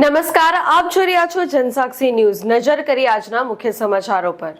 નમસ્કાર, આપ જોઈ રહ્યા છો જનસાક્ષી ન્યૂઝ. નજર કરી આજના મુખ્ય સમાચારો પર.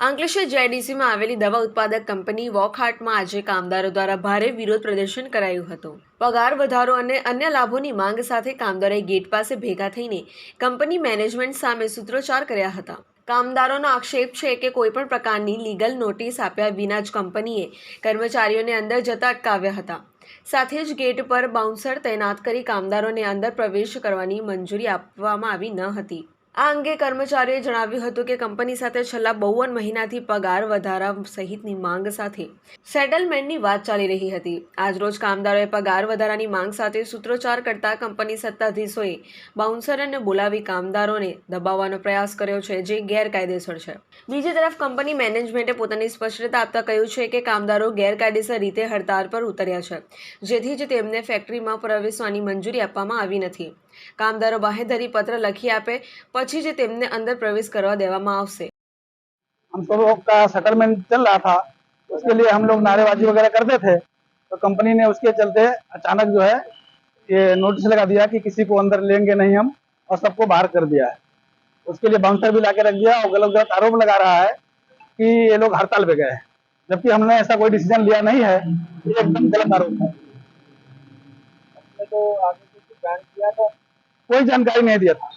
અંકલેશ્વર જેડીસીમાં આવેલી દવા ઉત્પાદક કંપની વોકહાર્ટમાં આજે કામદારો દ્વારા ભારે વિરોધ પ્રદર્શન કરાયું હતું. પગાર વધારો અને અન્ય લાભોની માંગ સાથે કામદારોએ ગેટ પાસે ભેગા થઈને કંપની મેનેજમેન્ટ સામે સૂત્રોચ્ચાર કર્યા હતા. કામદારોનો આક્ષેપ છે કે કોઈપણ પ્રકારની લીગલ નોટિસ આપ્યા વિના જ કંપનીએ કર્મચારીઓને અંદર જતા અટકાવ્યા હતા. સાથે જ ગેટ પર બાઉન્સર તૈનાત કરી કામદારોને અંદર પ્રવેશ કરવાની મંજૂરી આપવામાં આવી ન હતી. આ અંગે કર્મચારીએ જણાવ્યું હતું કે કંપની સાથે છેલ્લા બાવન મહિનાથી પગાર વધારા સહિતની માંગ સાથે સેટલમેન્ટની વાત ચાલી રહી હતી. આજરોજ કામદારોએ પગાર વધારાની માંગ સાથે સૂત્રોચ્ચાર કરતા કંપની સત્તાધીશોએ બાઉન્સરને બોલાવી કામદારોને દબાવવાનો પ્રયાસ કર્યો છે, જે ગેરકાયદેસર છે. બીજી તરફ, કંપની મેનેજમેન્ટે પોતાની સ્પષ્ટતા આપતા કહ્યું છે કે કામદારો ગેરકાયદેસર રીતે હડતાળ પર ઉતર્યા છે, જેથી જ તેમને ફેક્ટરીમાં પ્રવેશવાની મંજૂરી આપવામાં આવી નથી. કામદારો બાહેધરી પત્ર લખી આપે પછી જ તેમને અંદર પ્રવેશ કરવા દેવામાં આવશે हम सब लोग का सेटलमेंट चल रहा था उसके लिए हम लोग नारेबाजी वगैरह करते थे तो कंपनी ने उसके चलते अचानक जो है ये नोटिस लगा दिया कि किसी को अंदर लेंगे नहीं हम और सबको बाहर कर दिया है उसके लिए बाउंसर भी ला के रख दिया और गलत गलत आरोप लगा रहा है कि ये लोग हड़ताल पे गए हैं जबकि हमने ऐसा कोई डिसीजन लिया नहीं है ये एकदम गलत आरोप है तो आगे कुछ जान किया था कोई जानकारी नहीं दिया था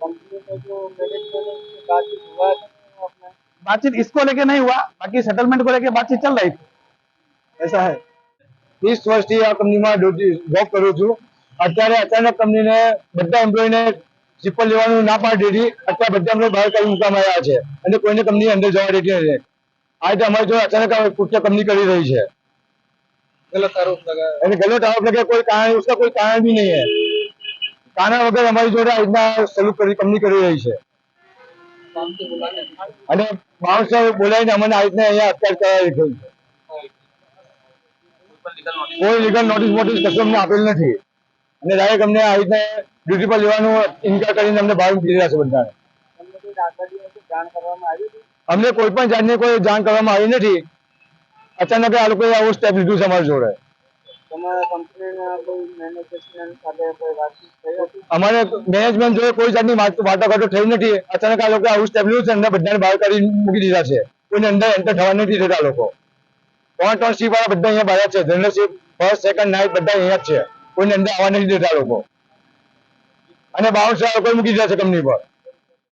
कंपनी में जो मैनेजमेंट बातचीत हुआ था अपना बातचीत इसको लेके नहीं हुआ बाकी सेटलमेंट को लेके बातचीत चल रही थी ऐसा है વીસ વર્ષથી આ કંપનીમાં જોબ કરું છું અત્યારે અચાનક કંપનીને બધા એમ્પ્લોયને ચીપલ લેવાનું ના પાડી દીધી અત્યારે બધા એમ્પ્લોય બહાર કરી મૂકવામાં આવ્યા છે અને કોઈને કંપની અંદર જવા દેતી નથી આ રીતે અમારી જોડે અચાનક આ કૃત્ય કંપની કરી રહી છે गलत आरोप लगा અને ગલત આરોપ લગે કોઈ કારણ उसका કોઈ કારણ भी नहीं है કાના વગર અમારી જોડે આજના સલૂક કરી, કંપની કરી રહી છે. અને માણસો બોલાવીને અમને આ રીતના અહીંયા અત્યાર કરાવી થઈ છે. કોઈ લીગલ નોટિસ મોટિસ કશું અમને આપેલ નથી. અને ડાયરેક્ટ અમને આ રીતે ડ્યુટી પર લેવાનું ઇન્કાર કરીને અમને બહાર મૂકી દીધા છે બધાને. અમને કોઈ પણ જાતની કોઈ જાણ કરવામાં આવી નથી. અચાનક આ લોકોએ આવું સ્ટેપ લીધું છે અમારી જોડે. અમારે મેનેજમેન્ટ જોડે કોઈ જાતની વાટાઘાટો થઈ નથી. અચાનક આ લોકો આવું સ્ટેપ છે અને બધાને બહાર કરી મૂકી દીધા છે. કોઈને અંદર એન્ટર થવા નથી દેતા લોકો. ત્રણ ત્રણ સીપ વાળા બધા અહીંયા બહાર છે. જનરલ સીપ ફર્સ્ટ સેકન્ડ નાઇટ બધા અહીંયા જ છે. કોઈને અંદર આવવા નથી દેતા લોકો. અને બાઉન્સ લોકો મૂકી દીધા છે કંપની પર.